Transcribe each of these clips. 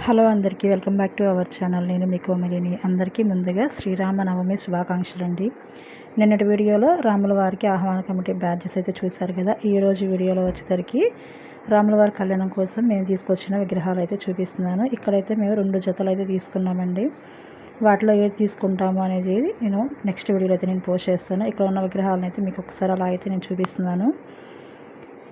Hello అందరికీ welcome back to our channel. నేను మీ కోమలిని. అందరికీ ముందుగా శ్రీరామనవమి శుభాకాంక్షలు అండి నిన్నటి వీడియోలో రాముల వారికి ఆహ్వాన కమిటీ బ్యాడ్జెస్ అయితే చూశారు కదా. ఈరోజు వీడియోలో వచ్చేసరికి రాముల వారి కళ్యాణం కోసం మేము తీసుకొచ్చిన విగ్రహాలు అయితే చూపిస్తున్నాను. ఇక్కడైతే మేము రెండు జతలు అయితే తీసుకున్నామండి. వాటిలో ఏది తీసుకుంటాము అనేది నేను నెక్స్ట్ వీడియోలో అయితే నేను పోస్ట్ చేస్తాను. ఇక్కడ ఉన్న విగ్రహాలను అయితే మీకు ఒకసారి అలా అయితే నేను చూపిస్తున్నాను.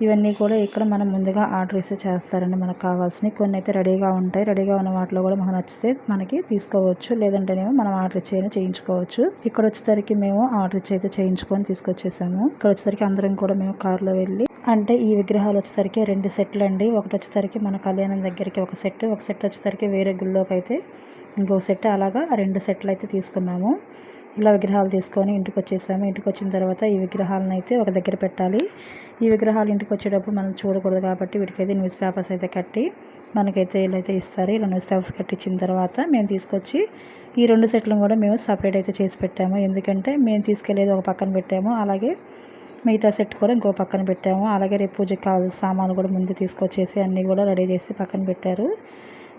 ఇవన్నీ కూడా ఇక్కడ మనం ముందుగా ఆర్డర్ ఇస్తే చేస్తారండి. మనకు కావాల్సినవి కొన్ని అయితే రెడీగా ఉంటాయి. రెడీగా ఉన్న వాటిలో కూడా మనకు నచ్చితే మనకి తీసుకోవచ్చు. లేదంటేనేమో మనం ఆర్డర్ ఇచ్చి చేయించుకోవచ్చు. ఇక్కడ వచ్చేసరికి మేము ఆర్డర్ ఇచ్చి అయితే చేయించుకొని తీసుకొచ్చేసాము. ఇక్కడ వచ్చేసరికి అందరం కూడా మేము కార్లో వెళ్ళి అంటే ఈ విగ్రహాలు వచ్చేసరికి రెండు సెట్లు అండి. ఒకటి వచ్చేసరికి మన కళ్యాణం దగ్గరికి ఒక సెట్ ఒక సెట్ వచ్చేసరికి వేరే గుళ్ళోకి అయితే ఇంకో సెట్. అలాగా రెండు సెట్లు అయితే తీసుకున్నాము. ఇలా విగ్రహాలు తీసుకొని ఇంటికి వచ్చేసాము ఇంటికి వచ్చిన తర్వాత ఈ విగ్రహాలను అయితే ఒక దగ్గర పెట్టాలి. ఈ విగ్రహాలు ఇంటికి వచ్చేటప్పుడు మనం చూడకూడదు కాబట్టి వీటికైతే న్యూస్ పేపర్స్ అయితే కట్టి మనకైతే ఇలా అయితే ఇస్తారు. ఇలా న్యూస్ పేపర్స్ కట్టించిన తర్వాత మేము తీసుకొచ్చి ఈ రెండు సెట్లను కూడా మేము సపరేట్ అయితే చేసి పెట్టాము. ఎందుకంటే మేము తీసుకెళ్ళేది ఒక పక్కన పెట్టాము. అలాగే మిగతా సెట్ కూడా ఇంకో పక్కన పెట్టాము. అలాగే రేపు పూజకి కావాల్సిన సామాను కూడా ముందు తీసుకొచ్చేసి అన్నీ కూడా రెడీ చేసి పక్కన పెట్టారు.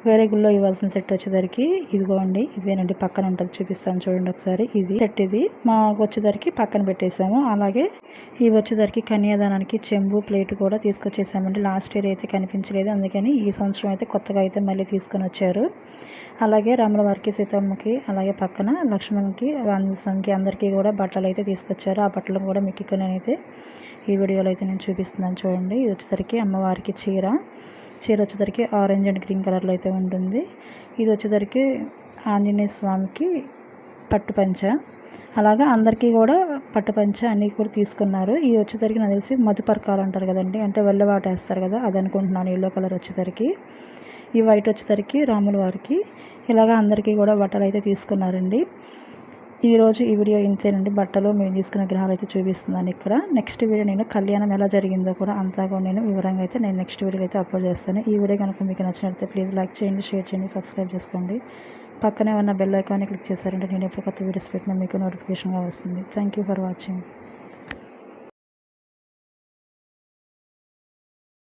వేరే గుళ్ళో ఇవ్వాల్సిన సెట్ వచ్చేసరికి ఇదిగోండి ఇదేనండి పక్కన ఉంటుంది చూపిస్తాను చూడండి ఒకసారి. ఇది సెట్ ఇది. మాకు వచ్చేసరికి పక్కన పెట్టేసాము. అలాగే ఇవి వచ్చేసరికి కన్యాదానానికి చెంబు ప్లేట్ కూడా తీసుకొచ్చేసామండి. లాస్ట్ ఇయర్ అయితే కనిపించలేదు అందుకని ఈ సంవత్సరం అయితే కొత్తగా అయితే మళ్ళీ తీసుకొని వచ్చారు. అలాగే రాముల వారికి సీతమ్మకి అలాగే పక్కన లక్ష్మణ్కి స్వామికి అందరికీ కూడా బట్టలు అయితే తీసుకొచ్చారు. ఆ బట్టలు కూడా మీకు ఇక్కడ నేనైతే ఈ వీడియోలో అయితే నేను చూపిస్తున్నాను చూడండి. ఇది వచ్చేసరికి అమ్మవారికి చీర. చీర వచ్చేసరికి ఆరెంజ్ అండ్ గ్రీన్ కలర్లో అయితే ఉంటుంది. ఇది వచ్చేసరికి ఆంజనేయ స్వామికి పట్టు పంచ. అలాగా అందరికీ కూడా పట్టు పంచ అన్నీ కూడా తీసుకున్నారు. ఇది వచ్చేసరికి నాకు తెలిసి మధుపర్కాలు అంటారు కదండి. అంటే వెళ్ళవాట వేస్తారు కదా అది అనుకుంటున్నాను. ఎల్లో కలర్ వచ్చేసరికి. ఈ వైట్ వచ్చేసరికి రాముల వారికి ఇలాగా అందరికీ కూడా బట్టలు అయితే తీసుకున్నారండి. ఈరోజు ఈ వీడియో ఇంతేనండి. బట్టలు మేము తీసుకున్న గ్రహాలు అయితే చూపిస్తున్నాను ఇక్కడ. నెక్స్ట్ వీడియో నేను కళ్యాణం ఎలా జరిగిందో కూడా అంతా కూడా నేను వివరంగా అయితే నేను నెక్స్ట్ వీడియో అయితే అప్లోడ్ చేస్తాను. ఈ వీడియో కనుక మీకు నచ్చినట్లయితే ప్లీజ్ లైక్ చేయండి షేర్ చేయండి సబ్స్క్రైబ్ చేసుకోండి. పక్కనే ఉన్న బెల్ ఐకాన్ని క్లిక్ చేశారంటే నేను ఎప్పుడు కొత్త వీడియోస్ పెట్టినా మీకు నోటిఫికేషన్గా వస్తుంది. Thank for watching